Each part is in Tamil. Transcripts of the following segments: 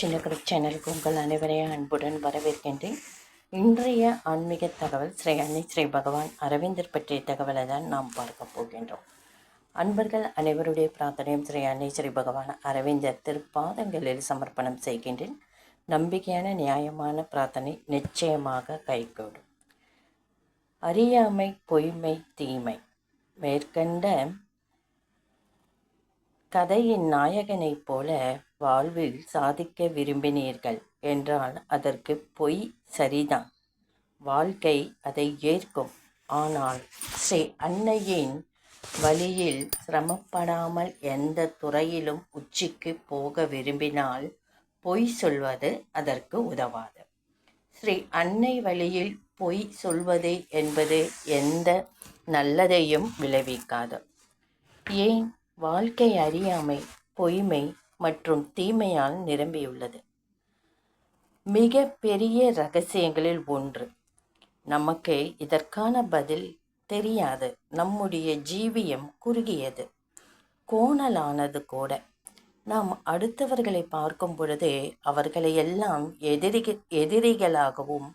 சின்னக்கடை சேனலுக்கு உங்கள் அனைவரையும் அன்புடன் வரவேற்கின்றேன். இன்றைய ஆன்மீக தகவல் ஸ்ரீ அன்னை ஸ்ரீ பகவான் அரவிந்தர் பற்றிய தகவலை தான் நாம் பார்க்க போகின்றோம். அன்பர்கள் அனைவருடைய பிரார்த்தனையும் ஸ்ரீ அன்னை ஸ்ரீ பகவான் அரவிந்தர் திருப்பாதங்களில் சமர்ப்பணம் செய்கின்றேன். நம்பிக்கையான நியாயமான பிரார்த்தனை நிச்சயமாக கைகூடும். அறியாமை பொய்மை தீமை. மேற்கண்ட கதையின் நாயகனைப் போல வாழ்வில் சாதிக்க விரும்பினீர்கள் என்றால் அதற்கு பொய் சரிதான். வாழ்க்கை அதை ஏற்கும். ஆனால் ஸ்ரீ அன்னையின் வழியில் சிரமப்படாமல் எந்த துறையிலும் உச்சிக்கு போக விரும்பினால் பொய் சொல்வது அதற்கு உதவாது. ஸ்ரீ அன்னை வழியில் பொய் சொல்வது என்பது எந்த நல்லதையும் விளைவிக்காது. ஏன்? வாழ்க்கை அறியாமை பொய்மை மற்றும் தீமையால் நிரம்பியுள்ளது. மிக பெரிய ரகசியங்களில் ஒன்று. நமக்கு இதற்கான பதில் தெரியாது. நம்முடைய ஜீவியம் குறுகியது. கோணலானது கூட. நாம் அடுத்தவர்களை பார்க்கும் பொழுது அவர்களை எல்லாம் எதிரிக எதிரிகளாகவும்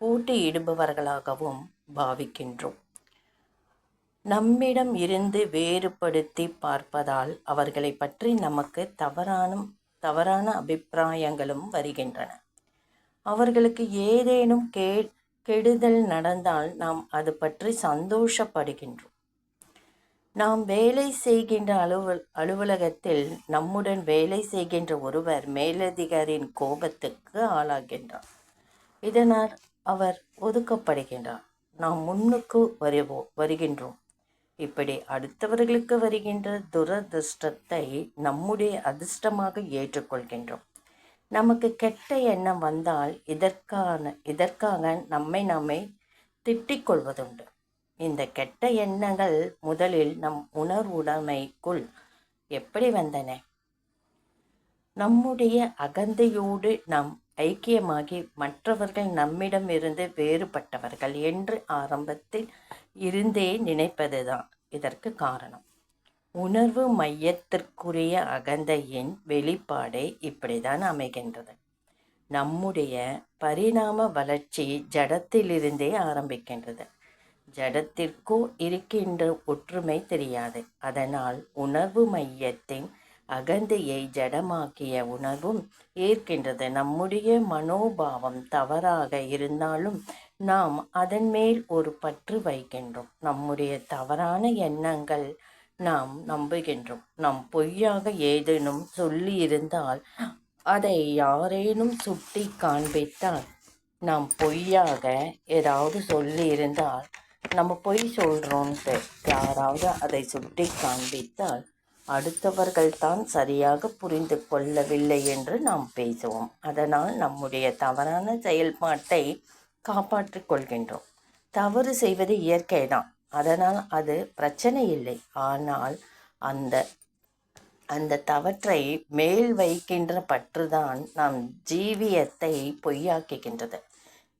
போட்டியிடுபவர்களாகவும் பாவிக்கின்றோம். நம்மிடம் இருந்து வேறுபடுத்தி பார்ப்பதால் அவர்களை பற்றி நமக்கு தவறான தவறான அபிப்பிராயங்களும் வருகின்றன. அவர்களுக்கு ஏதேனும் கே கெடுதல் நடந்தால் நாம் அது பற்றி சந்தோஷப்படுகின்றோம். நாம் வேலை செய்கின்ற அலுவல் அலுவலகத்தில் நம்முடன் வேலை செய்கின்ற ஒருவர் மேலதிகாரின் கோபத்துக்கு ஆளாகின்றார். இதனால் அவர் ஒதுக்கப்படுகின்றார். நாம் முன்னுக்கு வருவோம் வருகின்றோம். இப்படி அடுத்தவர்களுக்கு வருகின்ற துரதிருஷ்டத்தை நம்முடைய அதிர்ஷ்டமாக ஏற்றுக்கொள்கின்றோம். நமக்கு கெட்ட எண்ணம் வந்தால் இதற்கான இதற்காக நம்மை நம்மை திட்டிக் கொள்வதுண்டு இந்த கெட்ட எண்ணங்கள் முதலில் நம் உணர்வுடைமைக்குள் எப்படி வந்தன? நம்முடைய அகந்தையோடு நாம் ஐக்கியமாகி மற்றவர்கள் நம்மிடமிருந்து வேறுபட்டவர்கள் என்று ஆரம்பத்தில் இருந்தே நினைப்பதுதான் இதற்கு காரணம். உணர்வு மையத்திற்குரிய அகந்தையின் வெளிப்பாடே இப்படிதான் அமைகின்றது. நம்முடைய பரிணாம வளர்ச்சி ஜடத்திலிருந்தே ஆரம்பிக்கின்றது. ஜடத்திற்கோ இருக்கின்ற ஒற்றுமை தெரியாது. அதனால் உணர்வு மையத்தின் அகந்தையை ஜடமாக்கிய உணர்வும் ஏற்கின்றது. நம்முடைய மனோபாவம் தவறாக இருந்தாலும் நாம் அதன் மேல் ஒரு பற்று வைக்கின்றோம். நம்முடைய தவறான எண்ணங்கள் நாம் நம்புகின்றோம். நாம் பொய்யாக ஏதேனும் சொல்லி இருந்தால் அதை யாரேனும் சுட்டி காண்பித்தால் நாம் பொய்யாக ஏதாவது சொல்லி இருந்தால் நம்ம பொய் சொல்கிறோன்ட்டு யாராவது அதை சுட்டி காண்பித்தால் அடுத்தவர்கள் தான் சரியாக புரிந்து கொள்ளவில்லை என்று நாம் பேசுவோம். அதனால் நம்முடைய தவறான செயல்பாட்டை காப்பாற்றிக் கொள்கின்றோம். தவறு செய்வது இயற்கை தான் அதனால் அது பிரச்சனை இல்லை ஆனால் அந்த அந்த தவற்றை மேல் வைக்கின்ற பற்றுதான் நம் ஜீவியத்தை பொய்யாக்குகின்றது.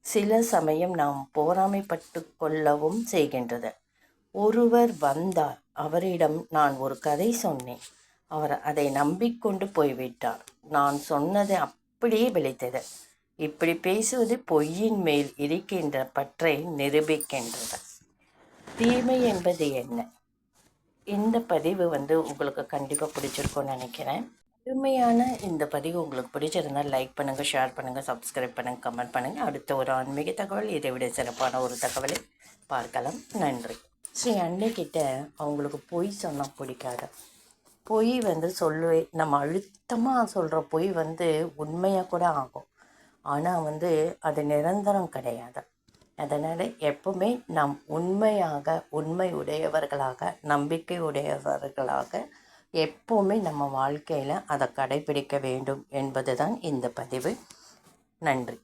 சில சமயம் நாம் போராமைப்பட்டு கொள்ளவும் செய்கின்றது. ஒருவர் வந்தார். அவரிடம் நான் ஒரு கதை சொன்னேன். அவர் அதை நம்பிக்கொண்டு போய்விட்டார். நான் சொன்னது அப்படியே விளைத்தது. இப்படி பேசுவது பொய்யின் மேல் இருக்கின்ற பற்றை நிரூபிக்கின்றது. தீமை என்பது என்ன? இந்த பதிவு வந்து உங்களுக்கு கண்டிப்பாக பிடிச்சிருக்கும்னு நினைக்கிறேன். முழுமையான இந்த பதிவு உங்களுக்கு பிடிச்சிருந்தால் லைக் பண்ணுங்கள் ஷேர் பண்ணுங்கள் சப்ஸ்கிரைப் பண்ணுங்கள் கமெண்ட் பண்ணுங்கள் அடுத்த ஒரு ஆன்மீக தகவல் இதை விட சிறப்பான ஒரு தகவலை பார்க்கலாம். நன்றி. ஸ்ரீ அன்னைக்கிட்ட அவங்களுக்கு பொய் சொன்னால் பிடிக்காது. பொய் வந்து சொல்லுவேன் நம்ம அழுத்தமாக சொல்கிற பொய் வந்து உண்மையாக கூட ஆகும். ஆனால் வந்து அது நிரந்தரம் கிடையாது. அதனால் எப்பவுமே நாம் உண்மையாக உண்மை உடையவர்களாக நம்பிக்கை உடையவர்களாக எப்போவுமே நம்ம வாழ்க்கையில் அதை கடைபிடிக்க வேண்டும் என்பது தான் இந்த பதிவு. நன்றி.